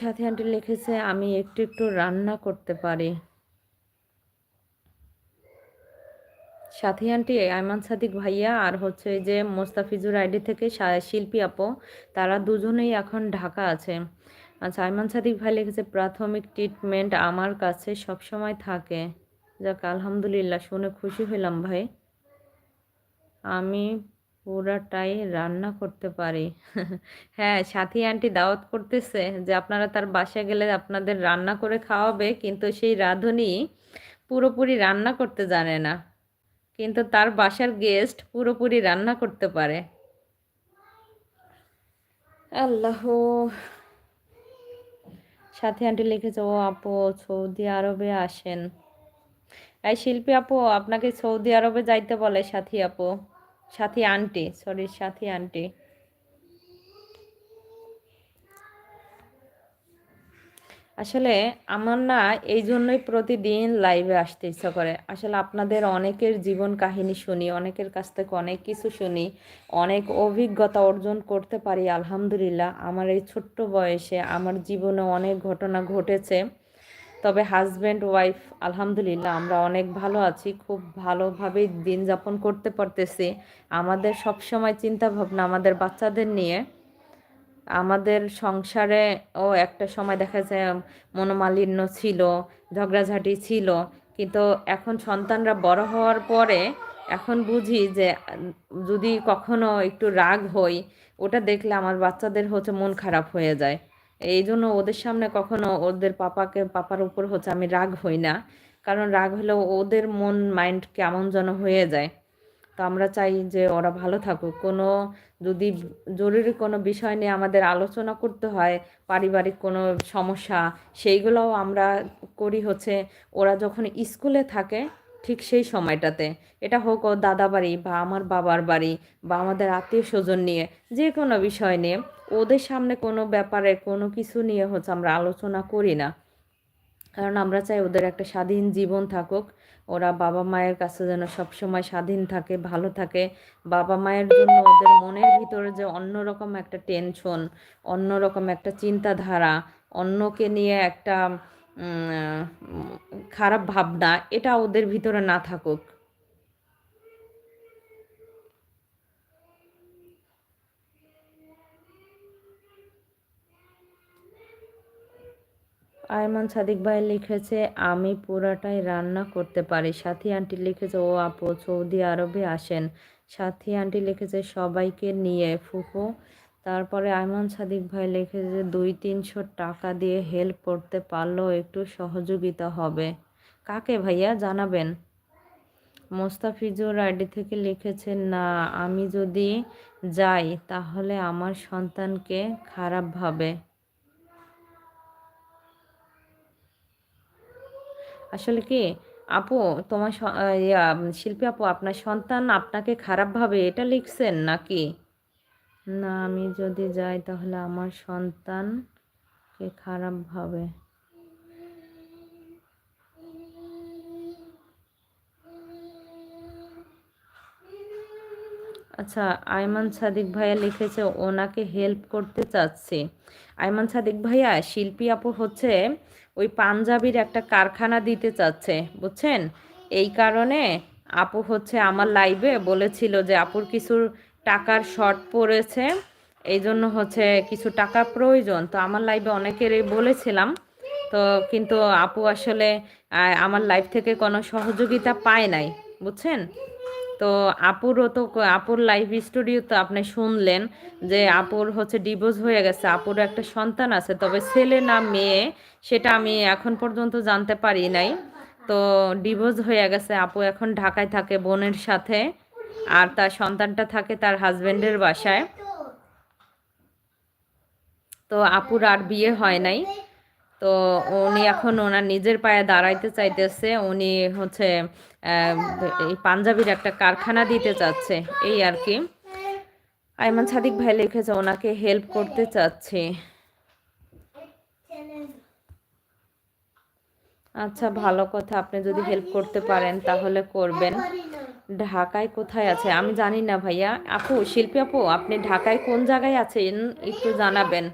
সাথে আন্টি লিখেছে, আমি একটু একটু রান্না করতে পারি। সাথী আন্টি, আইমান সাদিক ভাইয়া আর হচ্ছে যে মোস্তাফিজুর আইডি থেকে শিল্পী আপু, তারা দুজনেই এখন ঢাকা আছে। আচ্ছা আইমান সাদিক ভাই লিখেছে, প্রাথমিক ট্রিটমেন্ট আমার কাছে সবসময় থাকে। যাক, আলহামদুলিল্লাহ, শুনে খুশি হলাম ভাই। আমি পুরাটাই রান্না করতে পারি। হ্যাঁ সাথী আন্টি দাওয়াত করতেছে যে আপনারা তার বাসায় গেলে আপনাদের রান্না করে খাওয়াবে, কিন্তু সেই রাঁধুনি পুরোপুরি রান্না করতে জানে না। কিন্তু তার বাসার গেস্ট পুরোপুরি রান্না করতে পারে। আল্লাহ। সাথী আন্টি লিখেছে, ও আপু, সৌদি আরবে আসেন। এই শিল্পী আপু, আপনাকে সৌদি আরবে যাইতে বলে সাথী আপু। সাথী আন্টি সরি সাথী আন্টি। আসলে আমার না এই জন্যই প্রতিদিন লাইভে আসতে ইচ্ছা করে। আসলে আপনাদের অনেকের জীবন কাহিনী শুনি, অনেকের কাছ থেকে অনেক কিছু শুনি, অনেক অভিজ্ঞতা অর্জন করতে পারি, আলহামদুলিল্লাহ। আমার এই ছোট্ট বয়সে আমার জীবনে অনেক ঘটনা ঘটেছে। তবে হাজব্যান্ড ওয়াইফ আলহামদুলিল্লাহ আমরা অনেক ভালো আছি, খুব ভালোভাবেই দিন যাপন করতে পারতেছি। আমাদের সবসময় চিন্তা ভাবনা আমাদের বাচ্চাদের নিয়ে। আমাদের সংসারে ও একটা সময় দেখা যায় মনোমালিন্য ছিল, ঝগড়াঝাটি ছিল, কিন্তু এখন সন্তানরা বড় হওয়ার পরে এখন বুঝি যে, যদি কখনো একটু রাগ হই, ওটা দেখলে আমার বাচ্চাদের হচ্ছে মন খারাপ হয়ে যায়। এই জন্য ওদের সামনে কখনো ওদের পাপাকে, পাপার উপর হচ্ছে আমি রাগ হই না। কারণ রাগ হলেও ওদের মন মাইন্ড কেমন যেন হয়ে যায়। তো আমরা চাই যে ওরা ভালো থাকুক। কোনো যদি জরুরি কোনো বিষয় নিয়ে আমাদের আলোচনা করতে হয়, পারিবারিক কোনো সমস্যা, সেইগুলোও আমরা করি হচ্ছে, ওরা যখন স্কুলে থাকে ঠিক সেই সময়টাতে। এটা হোক ও দাদা বাড়ি বা আমার বাবার বাড়ি বা আমাদের আত্মীয় স্বজন নিয়ে যে কোনো বিষয় নিয়ে, ওদের সামনে কোনো ব্যাপারে কোনো কিছু নিয়ে হচ্ছে আমরা আলোচনা করি না। কারণ আমরা চাই ওদের একটা স্বাধীন জীবন থাকুক। ওরা বাবা মায়ের কাছে যেন সবসময় স্বাধীন থাকে, ভালো থাকে। বাবা মায়ের জন্য ওদের মনের ভিতরে যে অন্যরকম একটা টেনশন অন্যরকম একটা চিন্তাধারা, অন্যকে নিয়ে একটা খারাপ ভাবনা, এটা ওদের ভিতরে না থাকুক। আয়মান সাদিক ভাই লিখেছে, আমি পুরাটাই রান্না করতে পারি। সাথী আন্টি লিখেছে, ও আপু, সৌদি আরবে আসেন। সাথী আন্টি লিখেছে, সবাইকে নিয়ে। ফুফু তারপরে আয়মান সাদিক ভাই লিখেছে দুই তিনশো টাকা দিয়ে হেল্প করতে পারলেও একটু সহযোগিতা হবে। কাকে ভাইয়া? জানাবেন। মোস্তাফিজুর আইডি থেকে লিখেছেন, না, আমি যদি যাই তাহলে আমার সন্তানকে খারাপ ভাবে। আসলে কি, আপু, তোমার শিল্পী আপু, আপনার সন্তান আপনাকে খারাপভাবে এটা লিখছেন নাকি? না, আমি যদি যাই তাহলে আমার সন্তানকে খারাপভাবে আচ্ছা আয়মান সাদিক ভাইয়া লিখেছে, ওনাকে হেল্প করতে চাচ্ছি। আয়মান সাদিক ভাইয়া, শিল্পী আপু হচ্ছে ওই পাঞ্জাবির একটা কারখানা দিতে চাচ্ছে, বুঝছেন? এই কারণে আপু হচ্ছে আমার লাইভে বলেছিল যে, আপুর কিছু টাকার শর্ট পড়েছে। এই জন্য হচ্ছে কিছু টাকা প্রয়োজন। তো আমার লাইভে অনেকেরই বলেছিলাম, তো কিন্তু আপু আসলে আমার লাইভ থেকে কোনো সহযোগিতা পায় নাই, বুঝছেন? তো আপুরও তো আপুর লাইভ স্টুডিও তো আপনি শুনলেন যে আপুর হচ্ছে ডিভোর্স হয়ে গেছে আপুর একটা সন্তান আছে, তবে ছেলে না মেয়ে, সেটা আমি এখন পর্যন্ত জানতে পারি নাই। তো ডিভোর্স হয়ে গেছে, আপু এখন ঢাকায় থাকে বোনের সাথে। আর তার সন্তানটা থাকে তার হাজবেন্ডের বাসায়। তো আপুর আর বিয়ে হয় নাই। তো উনি এখন ওনার নিজের পায়ে দাঁড়াইতে চাইতেছে। উনি হচ্ছে এই পাঞ্জাবির একটা কারখানা দিতে চাচ্ছে, এই আর কি। আইমান সাদিক ভাই লিখেছে ওনাকে হেল্প করতে চাচ্ছে। আচ্ছা ভালো কথা। আপনি যদি হেল্প করতে পারেন, তাহলে করবেন। ঢাকায় কোথায় আছে? আমি জানি না ভাইয়া। আপু, শিল্পী আপু, আপনি ঢাকায় কোন জায়গায় আছেন? একটু জানাবেন।